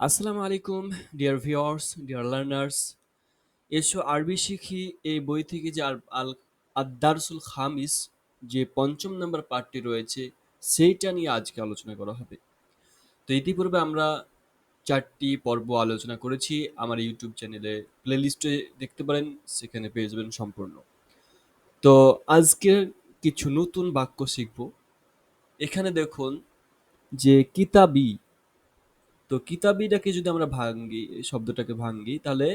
আসসালামু আলাইকুম dear viewers dear learners এসো আরবি শিখি এই বই থেকে যে আল আদারসুল খামিস যে পঞ্চম নম্বর পার্টটি রয়েছে, সেইটা নিয়ে আজকে আলোচনা করা হবে। তো ইতিপূর্বে আমরা চারটি পর্ব আলোচনা করেছি। আমার ইউটিউব চ্যানেলে প্লেলিস্টে দেখতে পারেন, সেখানে পেয়ে যাবেন সম্পূর্ণ। তো আজকে কিছু নতুন বাক্য শিখব। এখানে দেখুন যে কিতাবি তো কিতাবিটাকে যদি আমরা ভাঙ্গি, শব্দটাকে ভাঙ্গি, তাহলে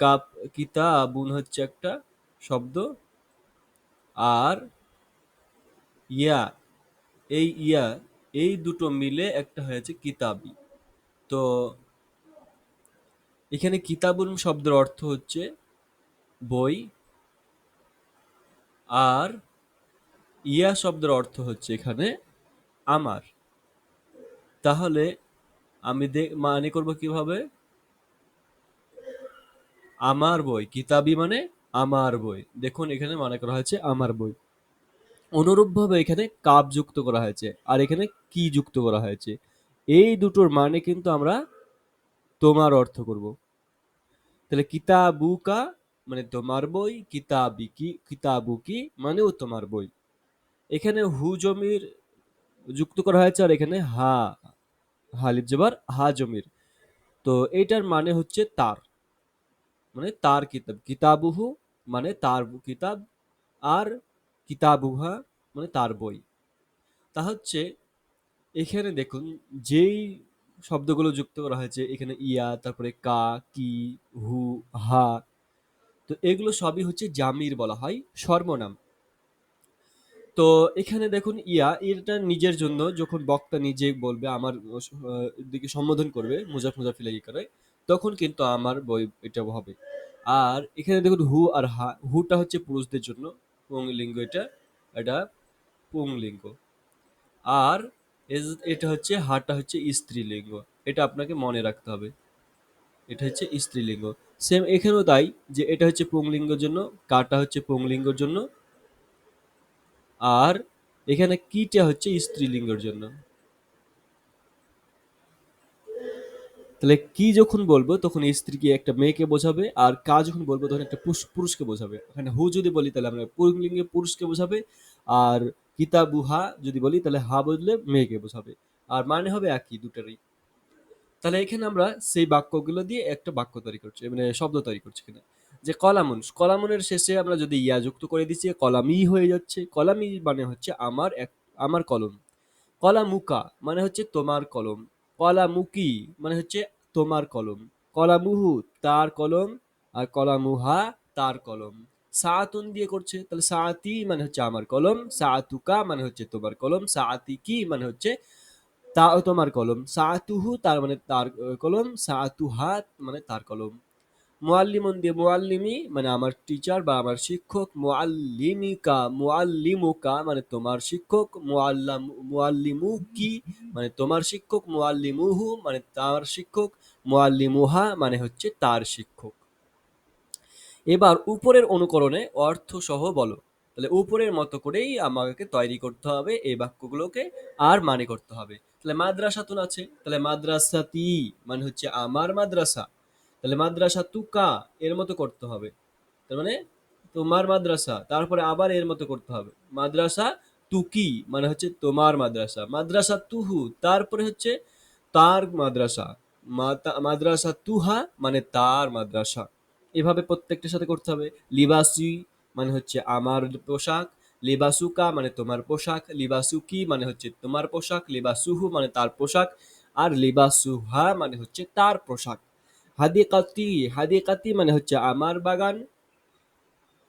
কাপ কিতাবুন হচ্ছে একটা শব্দ। আর ইয়া, এই ইয়া, এই দুটো মিলে একটা হয়েছে কিতাবি। তো এখানে কিতাবুন শব্দের অর্থ হচ্ছে বই। আর ইয়া শব্দের অর্থ হচ্ছে এখানে আমার। তাহলে আমি মানে করব কীভাবে? আমার বই। কিতাবি মানে আমার বই। দেখুন, এখানে মানে করা হয়েছে আমার বই। অনুরূপভাবে এখানে কাপ যুক্ত করা হয়েছে আর এখানে কি যুক্ত করা হয়েছে। এই দুটোর মানে কিন্তু আমরা তোমার অর্থ করব। তাহলে কিতাবুকা মানে তোমার বই, কিতাবি কি, কিতাবু কি মানেও তোমার বই। এখানে হু জমির যুক্ত করা হয়েছে আর এখানে হা হালিফ জবর হা জমির। তো এইটার মানে হচ্ছে তার। মানে তার কিতাব। কিতাবুহু মানে তার কিতাব আর কিতাবুহা মানে তার বই। তা হচ্ছে এখানে দেখুন, যেই শব্দগুলো যুক্ত করা হয়েছে, এখানে ইয়া, তারপরে কা, কি, হু, হা, তো এগুলো সবই হচ্ছে জামির বলা হয়, সর্বনাম। তো এখানে দেখুন, ইয়া, এটা নিজের জন্য যখন বক্তা নিজে বলবে, আমার দিকে সম্বোধন করবে, মুজাফ মুজাফিলা ই করে তখন কিন্তু আমার বই এটা হবে। আর এখানে দেখুন, হু আর হা, হুটা হচ্ছে পুরুষদের জন্য, পুংলিঙ্গ এটা এটা পুংলিঙ্গ। আর এটা হচ্ছে, হাটা হচ্ছে স্ত্রীলিঙ্গ, এটা আপনাকে মনে রাখতে হবে। এটা হচ্ছে স্ত্রীলিঙ্গ। সেম এখানেও তাই, যে এটা হচ্ছে পুংলিঙ্গের জন্য, কাটা হচ্ছে পুংলিঙ্গের জন্য আর এখানে কিটা হচ্ছে স্ত্রীলিঙ্গের জন্য? তাহলে কি যখন বলব, তখন স্ত্রীকে একটা মেয়েকে বোঝাবে, আর কা যখন বলব, তখন একটা পুরুষকে বোঝাবে। এখানে হু যদি বলি, তাহলে আমরা পুংলিঙ্গে পুরুষকে বোঝাবে, আর কিতাবু হা যদি বলি, তাহলে হা বললে মেয়েকে বোঝাবে। আর মানে হবে একই, দুটারই। তাহলে এখানে আমরা সেই বাক্যগুলো দিয়ে একটা বাক্য তৈরি করছি মানে শব্দ তৈরি করছি এখানে। যে কলামুন, কলামুনের শেষে আমরা যদি ইয়া যুক্ত করে দিচ্ছি, কলামি হয়ে যাচ্ছে। কলামি মানে হচ্ছে আমার এক, আমার কলম। কলামুকা মানে হচ্ছে তোমার কলম। কলামুকি মানে হচ্ছে তোমার কলম। কলামুহু তার কলম আর কলামুহা তার কলম। সাতুন দিয়ে করছে, তাহলে সাতি মানে হচ্ছে আমার কলম, সাতুকা মানে হচ্ছে তোমার কলম সাতি কি মানে হচ্ছে তা, তোমার কলম। সাতুহু তার মানে তার, কলম, সাতুহা মানে তার কলম। মুআল্লিমুন দিয়ে মোয়াল্লিমি মানে আমার টিচার বা আমার শিক্ষক মোয়াল্লিমিকা মোয়াল্লিমুকা মানে তোমার শিক্ষক, মুআল্লাম, মুআল্লিমুকি মানে তোমার শিক্ষক মোয়াল্লিমুহু মানে তার শিক্ষক, মুআল্লিমুহা মানে হচ্ছে তার শিক্ষক। এবার উপরের অনুকরণে অর্থ সহ বলো। তাহলে উপরের মতো করেই আমাকে তৈরি করতে হবে, এই বাক্যগুলোকে আর মানে করতে হবে। তাহলে মাদ্রাসাতুন আছে। তাহলে মাদ্রাসাতি মানে হচ্ছে আমার মাদ্রাসা। তাহলে মাদ্রাসা তুকা এর মতো করতে হবে। তার মানে তোমার মাদ্রাসা, তারপরে আবার এর মতো করতে হবে। মাদ্রাসা তুকি মানে হচ্ছে তোমার মাদ্রাসা। মাদ্রাসা তুহু, তারপরে হচ্ছে তার মাদ্রাসা। মাদ্রাসা তুহা মানে তার মাদ্রাসা। এভাবে প্রত্যেকটার সাথে করতে হবে। লিবাসি মানে হচ্ছে আমার পোশাক, লিবাসুকা মানে তোমার পোশাক, লিবাসুকি মানে হচ্ছে তোমার পোশাক, লিবাসুহু মানে তার পোশাক, আর লিবাসুহা মানে হচ্ছে তার পোশাক। হাদিকাতি হাদিকাতি মানে হচ্ছে আমার বাগান।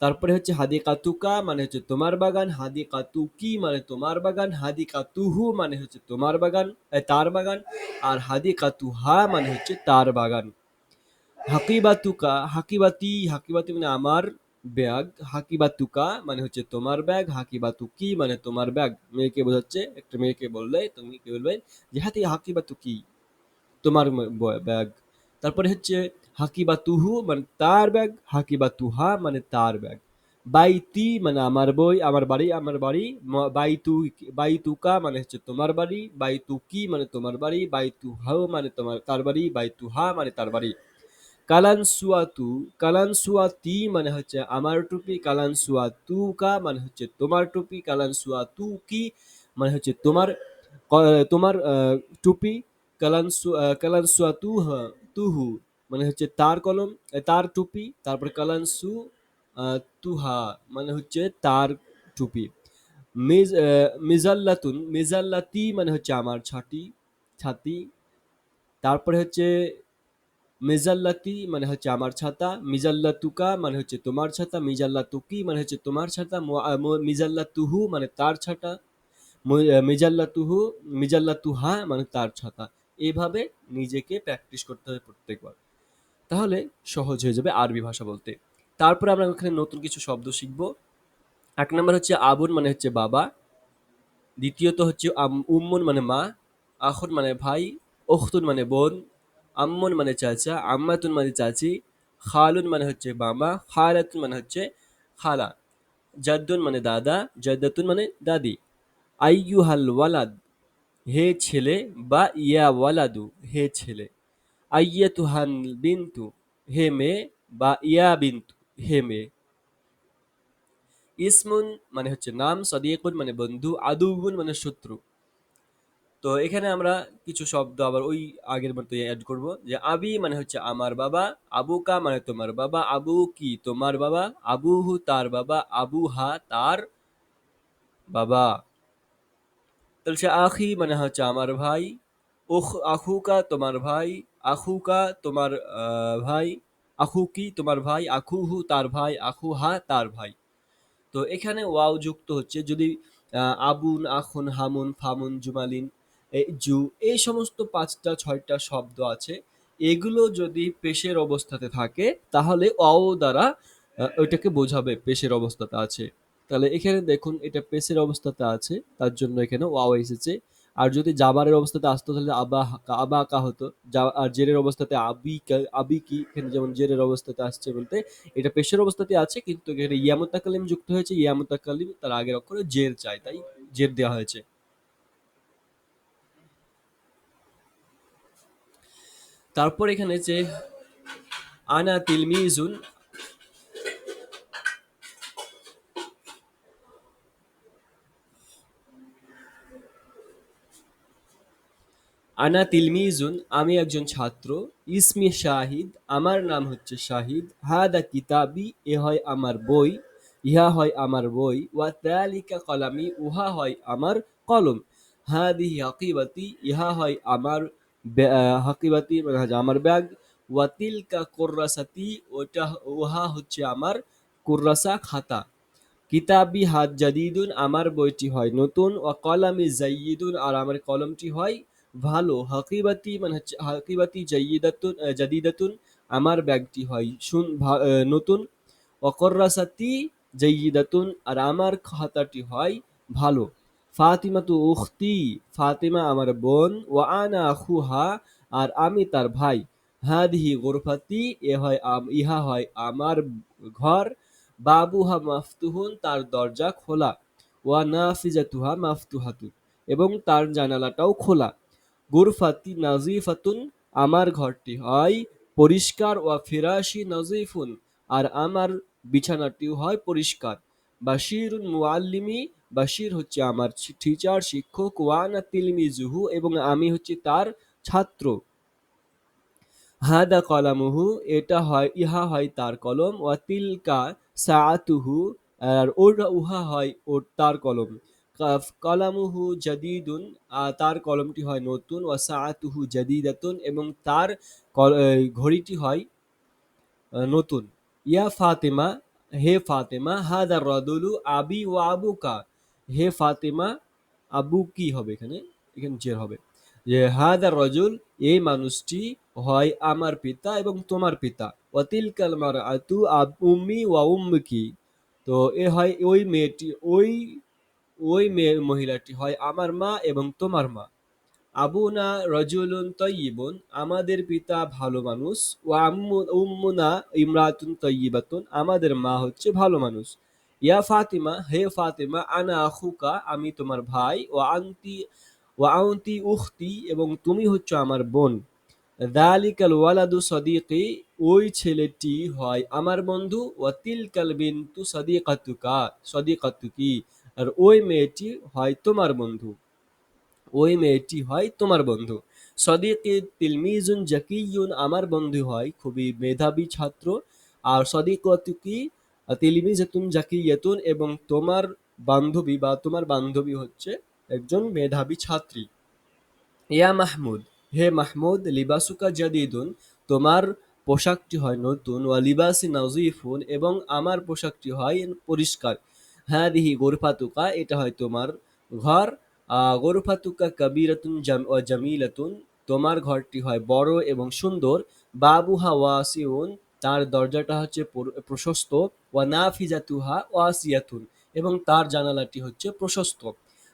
তারপরে হচ্ছে হাদিকাতুকা মানে হচ্ছে তোমার বাগান, হাদিকাতুকি মানে তোমার বাগান, হাদিকাতুহু মানে হচ্ছে তোমার বাগান তার বাগান, আর হাদিকাতুহা মানে হচ্ছে তার বাগান। হাকিবাতুকা, হাকিবাতি হাকিবাতি মানে আমার ব্যাগ, হাকিবাতুকা মানে হচ্ছে তোমার ব্যাগ, হাকিবাতুকি মানে তোমার ব্যাগ। মেয়েকে বোঝাচ্ছে, একটা মেয়েকে বললে, তুমি কি বলবে? যে হাতি হাকিবাতুকি, তোমার ব্যাগ। তারপরে হচ্ছে হাকিবাতুহু মানে তার ব্যাগ হাকিবাতুহা মানে তার ব্যাগ। বাইতি মানে আমার বই আমার বাড়ি আমার বাড়ি ম- বাইতু বাইতুকা মানে হচ্ছে তোমার বাড়ি বাইতুকি মানে তোমার বাড়ি বাইতু হাও মানে তোমার তার বাড়ি বাইতু হা মানে তার বাড়ি। কালানসুয়াতু কালানসুয়াতি মানে হচ্ছে আমার টুপি কালানসুয়াতুকা মানে হচ্ছে তোমার টুপি কালানসুয়াতুকি মানে হচ্ছে তোমার ক- তোমার আহ, টুপি কালানসু আহ, কালানসুয়াতুহ তুহু মানে হচ্ছে তার কলম তার টুপি, তারপর কালানসু তুহা মানে হচ্ছে তার টুপি। মিজ মিজাল্লাতুন, মিজাল্লাতি মানে হচ্ছে আমার ছাতি ছাতি। তারপরে হচ্ছে মেজাল্লাতি মানে হচ্ছে আমার ছাতা, মিজাল্লাতুকা মানে হচ্ছে তোমার ছাতা, মিজাল্লাতুকি মানে হচ্ছে তোমার ছাতা মিজাল্লাতুহু মানে তার ছাতা মিজাল্লাতুহু, মিজাল্লাতুহা মানে তার ছাতা। এইভাবে নিজেকে প্র্যাকটিস করতে হবে প্রত্যেকবার। তাহলে সহজ হয়ে যাবে আরবি ভাষা বলতে। তারপরে আমরা ওখানে নতুন কিছু শব্দ শিখব। এক নম্বর হচ্ছে আবুন মানে হচ্ছে বাবা। দ্বিতীয়ত হচ্ছে উম্মুন মানে মা। আখুন মানে ভাই। উখতুন মানে বোন। আম্মুন মানে চাচা। আম্মাতুন মানে চাচি। খালুন মানে হচ্ছে মামা। খালাতুন মানে হচ্ছে খালা। জাদ্দুন মানে দাদা। জাদ্দাতুন মানে দাদি। আইয়ুহাল ওয়ালাদ। হে ছেলে বা ইয়া ওয়ালাদু, হে ছেলে। আইয়াতুহান বিন্তু, হে মেয়ে বা ইয়া বিন্তু, হে মেয়ে। ইসমুন মানে হচ্ছে নাম, সদিকুন মানে বন্ধু আদুবুন মানে শত্রু। তো এখানে আমরা কিছু শব্দ আবার ওই আগের মতো অ্যাড করব যে আবি মানে হচ্ছে আমার বাবা, আবুকা মানে তোমার বাবা আবু কি তোমার বাবা, আবুহু তার বাবা আবু হা তার বাবা। সে আখি মানে হচ্ছে আমার ভাই, উখ আখুকা তোমার ভাই, আখুকা তোমার ভাই, আখুকি তোমার ভাই, আখুহু তার ভাই, আখুহা তার ভাই। তো এখানে ওয়াও যুক্ত হচ্ছে যদি আবুন, আখুন, হামুন, ফামুন, জুমালিন জু এই সমস্ত পাঁচটা, ছয়টা শব্দ আছে, এগুলো যদি পেশের অবস্থাতে থাকে তাহলে অও দ্বারা ওইটাকে বোঝাবে পেশের অবস্থাতে আছে। তাহলে এখানে দেখুন, এটা পেশের অবস্থাতে আছে, তার জন্য এখানে ওয়াও এসেছে। আর যদি জাবারের অবস্থাতে আসতো, তাহলে আবা আবা কা হতো। আর জেরের অবস্থাতে আবি আবি কি, এখানে যেমন জেরের অবস্থাতে আসছে বলতে, এটা পেশের অবস্থাতে আছে, কিন্তু এখানে ইয়া মুতাকাল্লিম যুক্ত হয়েছে। ইয়া মুতাকাল্লিম তার আগের অক্ষরে জের চাই তাই জের দেওয়া হয়েছে। তারপর এখানে যে আনা তিলমিজুন আনা তিলমিজুন, আমি একজন ছাত্র। ইসমি শাহিদ, আমার নাম হচ্ছে শাহিদ। হাদা কিতাবি, এ হয় আমার বই, ইহা হয় আমার বই। ওয়া তালিকা কলামি, উহা হয় আমার কলম। হাদিহি হাকিবাতি, ইহা হয় আমার হাকিবাতি মানে আমার ব্যাগ। ওয়া তিলকা কুররাসাতি, ওটা, উহা হচ্ছে আমার কুররাসা খাতা। কিতাবি হাত জাদিদুন, আমার বইটি হয় নতুন। ও কলামি জাইয়িদুন, আর আমার কলমটি হয় ভালো হাকিবাতি মানে হচ্ছে হাকিবাতি জাইয়িদাতুন আহ, জাদিদাতুন আমার ব্যাগটি হয়। শুন নতুন অকর্রাসাতি জাইয়িদাতুন আর আমার খাতাটি হয় ভালো। ফাতিমাতু উখতি ফাতিমা আমার বোন ও আনা আখুহা আর আমি তার ভাই। হাদিহি গোরফাতি এ হয় ইহা হয় আমার ঘর। বাবুহা মাফতুহুন তার দরজা খোলা। ওয়া নাফিজাতুহা মাফতুহাতুন এবং তার জানালাটাও খোলা। গুরফাতি নাজিফাতুন, আমার ঘরটি হয় পরিষ্কার ওয়া ফিরাশি নাজিফুন, আর আমার বিছানাটিও হয় পরিষ্কার। বাশিরুন মুআল্লিমি, বাশির হচ্ছে আমার টিচার শিক্ষক ওয়ানা তিলমি জুহু এবং আমি হচ্ছে তার ছাত্র। হাদা কলামুহু, এটা হয়, ইহা হয় তার কলম, ওয়া তিলকা সাআতুহু, আর ওটা উহা হয় ওর, তার কলম। কাফ কলামুহু জাদিদুন তার কলমটি হয় নতুন, ওয়া সাআতুহু জাদিদাতুন, এবং তার ঘড়িটি হয় নতুন। ইয়া ফাতেমা, হে ফাতেমা, হাদা রদুলু আবি ও আবুকা। হে ফাতেমা, আবু কি হবে এখানে? এখানে জের হবে। যে, হাদা রজুল এই মানুষটি হয় আমার পিতা এবং তোমার পিতা। ওয়াতিল কালমার আতু উম্মি ওয়া উম্মুকি। তো এ হয় ওই মেয়েটি, ওই ওই মেয়ে মহিলাটি হয় আমার মা এবং তোমার মা। আবুনা রজুলুন তয়্যিবুন আমাদের পিতা ভালো মানুষ ও আম্মু, উম্মুনা ইমরাতুন তয়্যিবাতুন আমাদের মা হচ্ছে ভালো মানুষ। ইয়া ফাতিমা, হে ফাতিমা, আনা আখুকা, আমি তোমার ভাই, ও আন্তি, ও আউন্তি উখতি, এবং তুমি হচ্ছে আমার বোন। দালিকাল ওয়ালাদু সদিকি, ওই ছেলেটি হয় আমার বন্ধু ও তিলকাল বিন্তু সদিকাতুকা, সদিকাতুকি। আর ওই মেয়েটি হয় তোমার বন্ধু। ওই মেয়েটি হয় তোমার বন্ধু। সদিকি তিলমিজুন জাকিয়ুন আমার বন্ধু হয়, খুবই মেধাবী ছাত্র। আর সদিকতুকি তিলমিজাতুন জাকিয়াতুন এবং তোমার বান্ধবী বা তোমার বান্ধবী হচ্ছে একজন মেধাবী ছাত্রী। ইয়া মাহমুদ, হে মাহমুদ, লিবাসুকা জাদিদুন, তোমার পোশাকটি হয় নতুন। ওয়া লিবাসি নাজিফুন এবং আমার পোশাকটি হয় পরিষ্কার। হ্যাঁ দিহি গোরফাতুকা এটা হয় তোমার ঘর গোরফাতুকা কবিরাতুন জামিলাতুন তোমার ঘরটি হয় বড় এবং সুন্দর বাবুহা ওয়াসিউন তার দরজাটা হচ্ছে পর- প্রশস্ত ওয়া নাফিজাতুহা ওয়াসিয়াতুন এবং তার জানালাটি হচ্ছে প্রশস্ত۔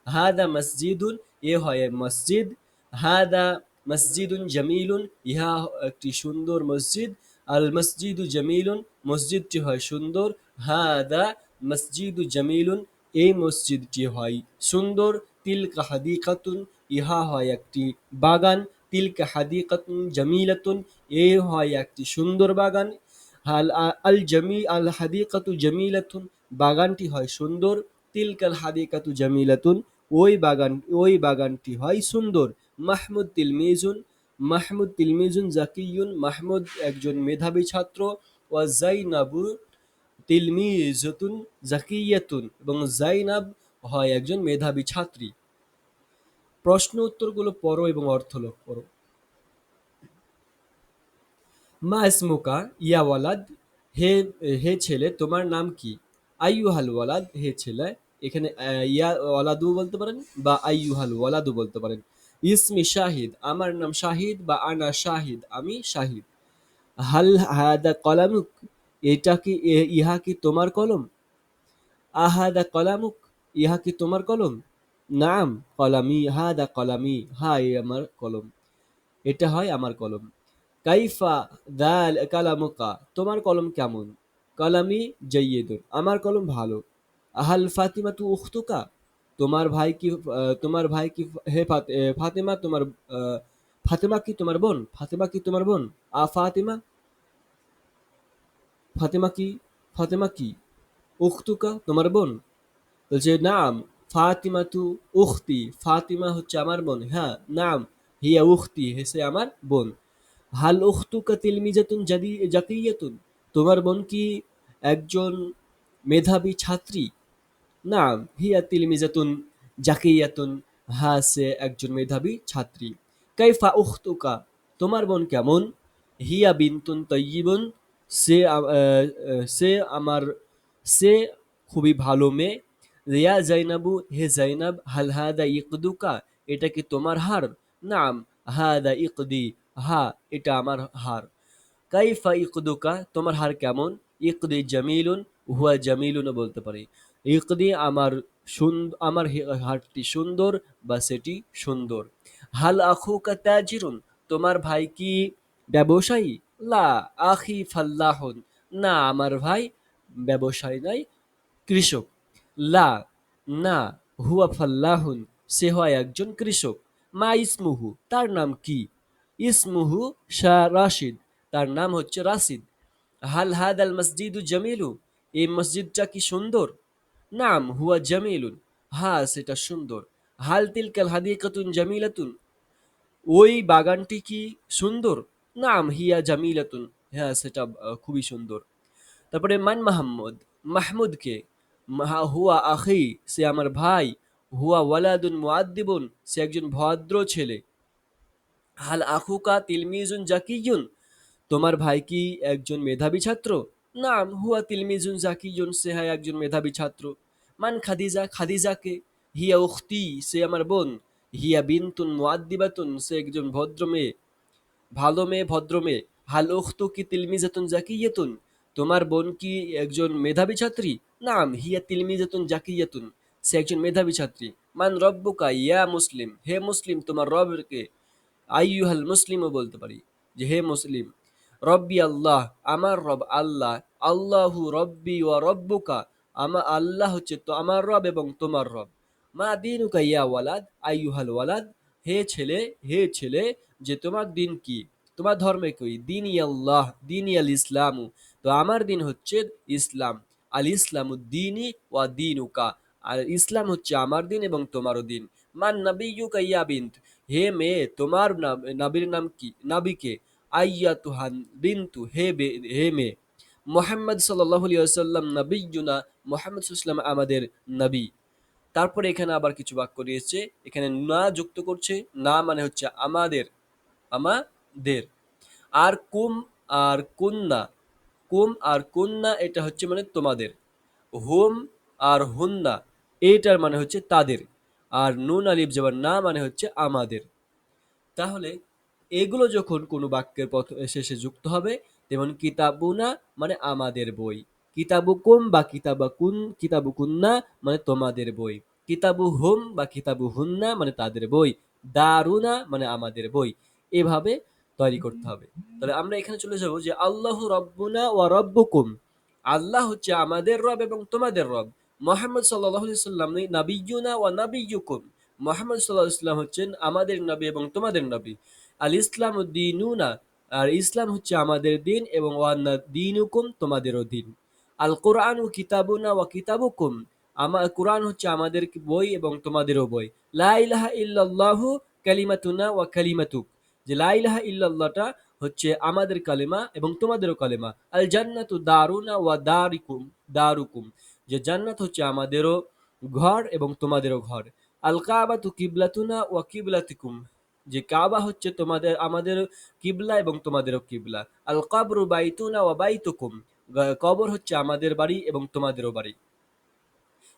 হাদা মসজিদুন এ হয় মসজিদ হাদা মসজিদুন জামিলুন ইহা একটি সুন্দর মসজিদ আল মসজিদু জামিলুন মসজিদটি হয় সুন্দর হাদা মসজিদু জামিলুন, এই মসজিদটি হয় সুন্দর, তিলকা হাদিকাতুন, ইহা হয় একটি বাগান, তিলকা হাদিকাতুন জামিলাতুন, এ হয় একটি সুন্দর বাগান। হাল আল জামি, আল হাদিকাতু জামিলাতুন, বাগানটি হয় সুন্দর, তিলকাল হাদিকাতু জামিলাতুন, ওই বাগান, ওই বাগানটি হয় সুন্দর। মাহমুদ তিলমিজুন মাহমুদ তিলমিজুন জাকিউন মাহমুদ একজন মেধাবী ছাত্র, ওয়া জাইনাবু তিলমিজাতুন জাকিয়াতুন এবং জাইনাব হয় একজন মেধাবী ছাত্রী। প্রশ্ন উত্তরগুলো পড়ো এবং অর্থ লোক করো। মা ইসমুকা, ইয়া ওয়ালাদ, হে হে ছেলে, তোমার নাম কি? আইয়ুহাল ওয়ালাদ, হে ছেলে, এখানে ইয়া ওয়ালাদু বলতে পারেন বা আইয়ুহাল ওয়ালাদু বলতে পারেন। ইসমি শাহিদ, আমার নাম শাহিদ বা আনা শাহিদ, আমি শাহিদ। হাল হাদা কলামুক এটা কি ইহা কি তোমার কলম? আহাদা কলামুক, ইহা কি তোমার কলম? নাম, কলামি, হাদা কলামি হা এ আমার কলম। এটা হয় আমার কলম। কাইফা দাল কালামুকা, তোমার কলম কেমন? কলামি জয়্যেদুন আমার কলম ভালো। আহাল ফাতিমা তু উখতুকা, তোমার ভাই কি তোমার ভাই কি, হে ফাত- ফাতেমা তোমার ফাতেমা কি তোমার বোন? ফাতেমা কি তোমার বোন? আ, ফাতিমা ফাতেমা কি? ফাতেমা কি? উখতুকা, তোমার বোন? বলছে, নাম ফাতিমা তু উখতি, ফাতিমা হচ্ছে আমার বোন। হ্যাঁ নাম, হিয়া উখতি, হেসে আমার বোন। হাল উখতুকা তিলমিজাতুন জাদি জাকিয়াতুন তোমার বোন কি একজন মেধাবী ছাত্রী? নাম, হিয়া তিলমিজাতুন জাকিয়াতুন হ্যাঁ সে একজন মেধাবী ছাত্রী। কাইফা উখতুকা, তোমার বোন কেমন? হিয়া বিনতুন তৈয়িবুন সে সে আমার, সে খুবই ভালো মেয়ে। রিয়া জাইনাবু, হে জাইনাব, হাল হাদা ইকদুকা, এটা কি তোমার হার? নাম, হাদা ইকদি, হা, এটা আমার হার। কাইফা ইকদুকা, তোমার হার কেমন? ইকদি জামিলুন, হুয়া জামিলুনও বলতে পারি। ইকদি আমার সুন্দর আমার হারটি সুন্দর বা সেটি সুন্দর। হাল আখুকা তাজিরুন, তোমার ভাই কি ব্যবসায়ী? লা আখি ফাল্লাহুন। না, আমার ভাই ব্যবসায়ী নাই কৃষক। লা, না, হুয়া ফাল্লাহুন, সে হয় একজন কৃষক। মা ইসমুহু, তার নাম কি? ইসমুহু শাহ রাশিদ, তার নাম হচ্ছে রাশিদ। হাল হাদ আল মসজিদু জামিলু, এই মসজিদটা কি সুন্দর? নাম, হুয়া জামিলুন। হ্যাঁ সেটা সুন্দর। হাল তিলকাল হাদিকাতুন জামিলাতুন। ওই বাগানটি কি সুন্দর? নাম হিয়া জামিলাতুন। হ্যাঁ সেটা খুবই সুন্দর। তারপরে মান মাহমুদ। মাহমুদকে মাহা হুয়া আখি, সে আমার ভাই। হুয়া ওয়ালাদুন মুআদ্দিবুন, সে একজন ভদ্র ছেলে। হাল আখুকা তিলমিজুন জাকিয়ুন, তোমার ভাই কি একজন মেধাবী ছাত্র? নাম, হুয়া তিলমিজুন জাকিয়ুন, সে হয় একজন মেধাবী ছাত্র। মান খাদিজা, খাদিজাকে, হিয়া উখতি, সে আমার বোন। হিয়া বিনতুন মুআদ্দিবাতুন, সে একজন ভদ্র মেয়ে। ভালো মেয়ে, ভদ্র মেয়ে। হাল উখতু কি তিলমিজাতুন জাকিয়াতুন? তোমার বোন কি একজন মেধাবী ছাত্রী? নাম, হিয়া তিলমিজাতুন জাকিয়াতুন। সে একজন মেধাবী ছাত্রী। মান রব্বুকা, ইয়া মুসলিম। হে মুসলিম, তোমার রবকে আইয়ুহাল মুসলিমও বলতে পারি যে হে মুসলিম, রব্বি আল্লাহ, আমার রব আল্লাহ, আল্লাহু রব্বি ওয়া রব্বুকা, আমা আল্লাহ হচ্ছে তো আমার রব এবং তোমার রব। মা দিনুকা ইয়া ওয়ালাদ, আইয়ুহাল ওয়ালাদ হে ছেলে হে ছেলে, যে তোমার দিন কি? তোমার ধর্মে কই? দিন আল্লাহ দিন আল ইসলামু। তো আমার দিন হচ্ছে ইসলাম। আল ইসলামু দিনই ওয়া দিন উকা আর ইসলাম হচ্ছে আমার দিন এবং তোমারও দিন। মান নাবিয়ুকা ইয়া বিন্ত? হে মেয়ে, তোমার নাবির নাম কি? নাবিকে। আইয়া তুহান বিন্তু? হে বে, হে মেয়ে। মোহাম্মদ সাল্লাহ আলিয়াল্লাম নবীনা মোহাম্মদ সাল্লাম আমাদের নবী। তারপরে এখানে আবার কিছু বাক্য রয়েছে এখানে না যুক্ত করছে, না মানে হচ্ছে আমাদের আমাদের। আর কুম আর কুন্না, কুম আর কুন্না এটা হচ্ছে মানে তোমাদের। হোম আর হুন্না, এইটার মানে হচ্ছে তাদের। আর নুন, আলিফ যাবার না মানে হচ্ছে আমাদের। তাহলে এগুলো যখন কোনো বাক্যের পথ শেষে যুক্ত হবে যেমন কিতাবুনা মানে আমাদের বই। কিতাবুকুম বা কিতাবাকুন, কিতাবুকুন্না মানে তোমাদের বই। কিতাবু হুম বা কিতাবু হুন্না মানে তাদের বই। দারুনা মানে আমাদের বই। এভাবে তৈরি করতে হবে। তাহলে আমরা এখানে চলে যাব যে আল্লাহ রব্বুনা ওয়া রব্বুকুম। আল্লাহ হচ্ছে আমাদের রব এবং তোমাদের রব। মোহাম্মদ সাল্লাহ সাল্লাম নাবিয়ুনা ওয়া নাবিয়ুকুম মোহাম্মদ সাল্লাহ ইসলাম হচ্ছেন আমাদের নবী এবং তোমাদের নবী। আল ইসলাম দিনুনা আর ইসলাম হচ্ছে আমাদের দিন এবং ওয়ান্না দিনুকুম তোমাদেরও দিন আল কোরআন ও কিতাবুনা ওয়া কিতাবুকুম। আমার কোরআন হচ্ছে আমাদের বই এবং তোমাদেরও বই। লা ইলাহা ইল্লাল্লাহু কালিমাতুনা ওয়া কালিমাতুক। যে লা ইলাহা ইল্লাল্লাহটা হচ্ছে আমাদের কালেমা এবং তোমাদেরও কালেমা। আল জান্নাতু দারুনা ওয়া দারিকুম দারুকুম। যে জান্নাত হচ্ছে আমাদেরও ঘর এবং তোমাদেরও ঘর। আল কাবাতু কিবলাতুনা ওয়া কিবলাতিকুম। যে কাবা হচ্ছে তোমাদের আমাদের কিবলা এবং তোমাদেরও কিবলা। আল কাবরু বাইতুনা ওয়া বাইতুকুম। কবর হচ্ছে আমাদের বাড়ি এবং তোমাদেরও বাড়ি।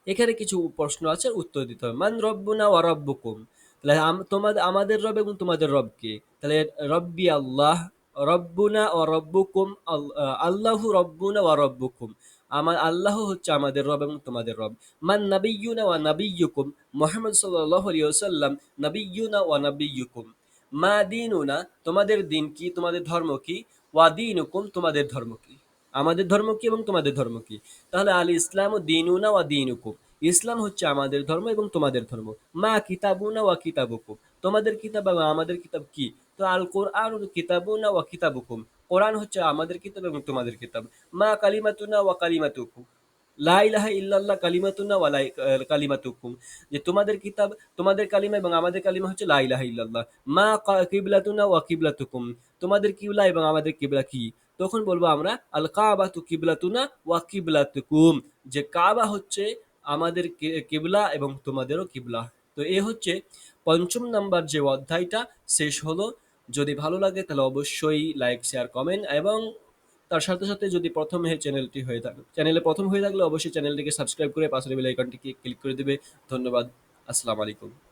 এখানে কিছু প্রশ্ন আছে, উত্তর দিতে হবে। মান রব্বুনা ওয়া রব্বুকুম। তাহলে তোমাদের আমাদের রব এবং তোমাদের রব কে তাহলে রব্বি আল্লাহ, রব্বুনা ও রব্বুকুম, আল- আল্লাহু রব্বুনা ওয়া রব্বুকুম। আমার আল্লাহ হচ্ছে আমাদের রব এবং তোমাদের রব। মান নাবিয়ুনা ওয়া নাবিয়ুকুম মুহাম্মদ সাল্লাল্লাহু আলাইহি ওয়াসাল্লাম নাবিয়ুনা ওয়া নাবিয়ুকুম মা দিনুনা, তোমাদের দিন কি, তোমাদের ধর্ম কি? ওয়া দিনুকুম, তোমাদের ধর্ম কি? আমাদের ধর্ম কি এবং তোমাদের ধর্ম কি? তাহলে আল ইসলাম ও দিনুনা ওয়া দিনুকুম। ইসলাম হচ্ছে আমাদের ধর্ম এবং তোমাদের ধর্ম। মা কিতাবুনা ওয়া কিতাবুকুম। তোমাদের কিতাব এবং আমাদের কিতাব কি? তো আল কোরআন কিতাবুনা ওয়া কিতাবুকুম। কোরআন হচ্ছে আমাদের কিতাব এবং তোমাদের কিতাব। মা কালিমাতুনা ওয়া কালিমাতুকুম। লা ইলাহা ইল্লাল্লাহ কালিমাতুনা ওয়া কালিমাতুকুম। যে তোমাদের কিতাব, তোমাদের কালিমা এবং আমাদের কালিমা হচ্ছে লা ইলাহা ইল্লাল্লাহ। মা কিবলাতুনা ওয়া কিবলাতুকুম। তোমাদের কিবলা এবং আমাদের কিবলা কি? তখন বলব আমরা, আল কাবাতু কিবলাতুনা ওয়া কিবলাতুকুম। যে কাবা হচ্ছে আমাদের কিবলা এবং তোমাদেরও কিবলা। তো এ হচ্ছে পঞ্চম নাম্বার যে অধ্যায়টা, শেষ হলো। যদি ভালো লাগে তাহলে অবশ্যই লাইক, শেয়ার, কমেন্ট এবং তার সাথে সাথে যদি প্রথম এই চ্যানেলটি হয়ে থাকে, চ্যানেলে প্রথম হয়ে থাকলে অবশ্যই চ্যানেলটিকে সাবস্ক্রাইব করে পাশের বেল আইকনটিকে ক্লিক করে দেবে। ধন্যবাদ। আসসালামু আলাইকুম।